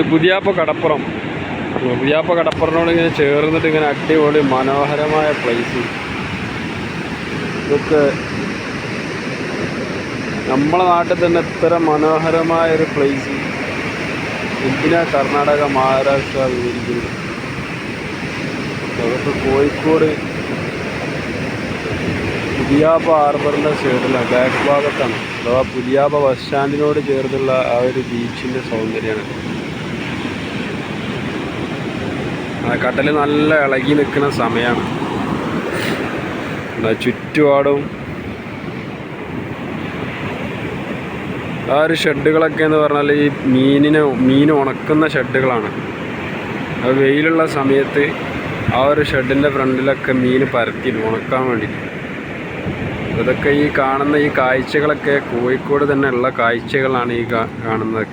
ഇത് പുതിയാപ്പ കടപ്പുറം. പുതിയാപ്പ കടപ്പുറത്തോട് ഇങ്ങനെ ചേർന്നിട്ട് ഇങ്ങനെ അടിപൊളി മനോഹരമായ പ്ലേസ് ഇതൊക്കെ നമ്മളെ നാട്ടിൽ തന്നെ ഇത്ര മനോഹരമായ ഒരു പ്ലേസ് എന്തിനാ കർണാടക മഹാരാഷ്ട്ര വിവരിക്കുന്നത്? അതൊക്കെ കോഴിക്കോട് പുതിയാപ്പ ഹാർബറിന്റെ സൈഡിലാണ് ബാക്ക് ഭാഗത്താണ്. അഥവാ പുതിയാപ്പ ബസ് സ്റ്റാൻഡിനോട് ചേർന്നുള്ള ആ ഒരു ബീച്ചിന്റെ സൗന്ദര്യമാണ് ആ കടൽ നല്ല ഇളകി നിൽക്കുന്ന സമയമാണ് ചുറ്റുപാടും ആ ഒരു ഷെഡുകളൊക്കെ എന്ന് പറഞ്ഞാൽ ഈ മീനിനെ മീൻ ഉണക്കുന്ന ഷെഡുകളാണ്. വെയിലുള്ള സമയത്ത് ആ ഒരു ഷെഡിന്റെ ഫ്രണ്ടിലൊക്കെ മീൻ പരത്തിയിടും ഉണക്കാൻ വേണ്ടിയിട്ട് അതൊക്കെ ഈ കാണുന്ന ഈ കാഴ്ചകളൊക്കെ കോഴിക്കോട് തന്നെയുള്ള കാഴ്ചകളാണ് ഈ കാണുന്നത്.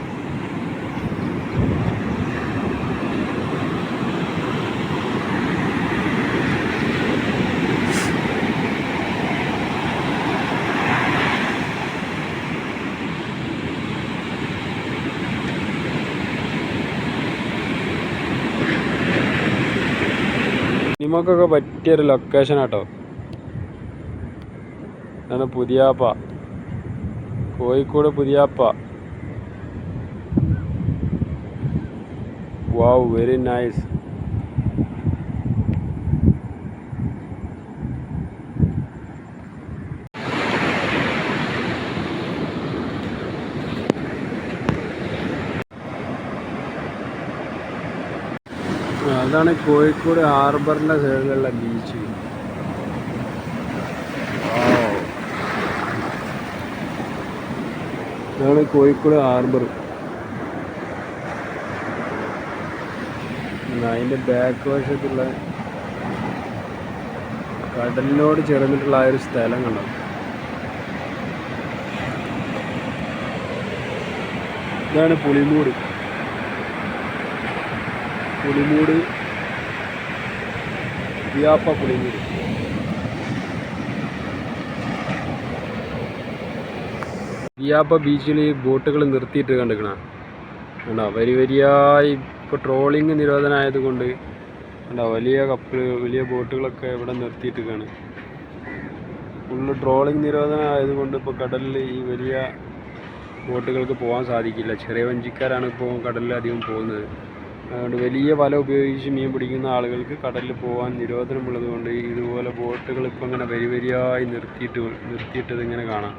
സിനിമക്കൊക്കെ പറ്റിയൊരു ലൊക്കേഷൻ ആട്ടോ. ഇതാണ് Puthiyappa. Kozhikode Puthiyappa. Wow very nice അതാണ് കോഴിക്കോട് ഹാർബറിന്റെ സൈഡിലുള്ള ബീച്ച്. ഇതാണ് കോഴിക്കോട് ഹാർബർ. അതിന്റെ ബാക്ക് വശത്തുള്ള കടലിനോട് ചേർന്നിട്ടുള്ള ആ ഒരു സ്ഥലം കണ്ടോ? ഇതാണ് പുളിമൂട്. പുളിമൂട്. വിയാപ്പ പുളിമൂട്. വിയാപ്പ ബീച്ചിൽ ബോട്ടുകൾ നിർത്തിയിട്ട് കണ്ടിക്കണ. കണ്ടോ? വരി വരിയായി ഇപ്പോൾ ട്രോളിങ് നിരോധനമായതുകൊണ്ട് കണ്ടോ? വലിയ കപ്പൽ വലിയ ബോട്ടുകളൊക്കെ ഇവിടെ നിർത്തിയിട്ട് കാണും ഫുള്ള് ട്രോളിങ് നിരോധനം ആയതുകൊണ്ട് ഇപ്പോൾ കടലിൽ ഈ വലിയ ബോട്ടുകൾക്ക് പോകാൻ സാധിക്കില്ല. ചെറിയ വഞ്ചിക്കാരാണ് ഇപ്പോൾ കടലിൽ അധികം പോകുന്നത്. അതുകൊണ്ട് വലിയ വല ഉപയോഗിച്ച് മീൻ പിടിക്കുന്ന ആളുകൾക്ക് കടലിൽ പോകാൻ നിരോധനമുള്ളത് കൊണ്ട് ഇതുപോലെ ബോട്ടുകൾ ഇപ്പോൾ ഇങ്ങനെ വരി വരിയായി നിർത്തിയിട്ട് നിർത്തിയിട്ടത് ഇങ്ങനെ കാണാം.